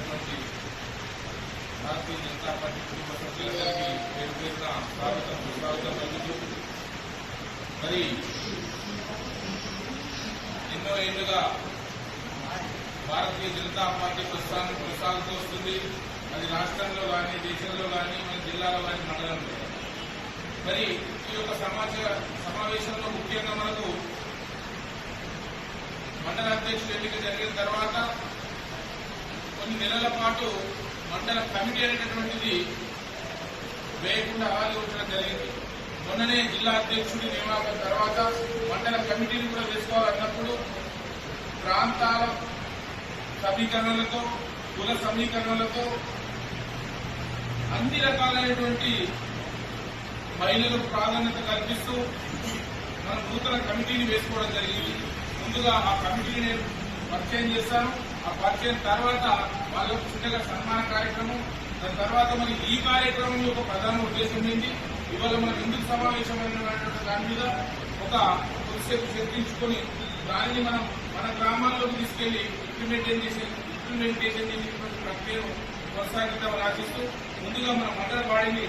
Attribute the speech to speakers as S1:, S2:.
S1: చేసినటువంటి భారతీయ జనతా పార్టీ కుటుంబ సభ్యులందరికీ పేరు పేరున స్వాగతం స్వాగతం పలుకుతూ మరి ఎన్నో ఏళ్ళుగా భారతీయ జనతా పార్టీ ప్రస్థానం కొనసాగుతూ వస్తుంది అది రాష్ట్రంలో కానీ దేశంలో కానీ మన జిల్లాలో కానీ మండలంలో మరి ఈ యొక్క సమాచార సమావేశంలో ముఖ్యంగా మనకు మండల అధ్యక్షుడు ఎన్నిక జరిగిన తర్వాత కొన్ని నెలల పాటు మండల కమిటీ అనేటటువంటిది వేయకుండా ఆలోచన జరిగింది. మొన్ననే జిల్లా అధ్యక్షుడి నియామకం తర్వాత మండల కమిటీని కూడా వేసుకోవాలన్నప్పుడు ప్రాంతాల సమీకరణలతో కుల సమీకరణలతో అన్ని రకాలైనటువంటి మహిళలకు ప్రాధాన్యత కల్పిస్తూ మనం నూతన కమిటీని వేసుకోవడం జరిగింది. ముందుగా ఆ కమిటీని నేను పరిచయం చేస్తాను ఆ పరిచయం తర్వాత వాళ్ళకు చిన్నగా సన్మాన కార్యక్రమం. దాని తర్వాత మరి ఈ కార్యక్రమం యొక్క ప్రధాన ఉద్దేశం ఏంటి? ఇవాళ మనం ఎందుకు సమావేశమైనటువంటి దాని మీద ఒక కొద్దిసేపు చర్చించుకొని దానిని మనం మన గ్రామాల్లోకి తీసుకెళ్ళి ఇంప్లిమెంటేషన్ చేసే ఇంప్లిమెంటేషన్ చేసేటువంటి ప్రక్రియను కొనసాగిద్దామని ఆశిస్తూ ముందుగా మన మండల బాడీని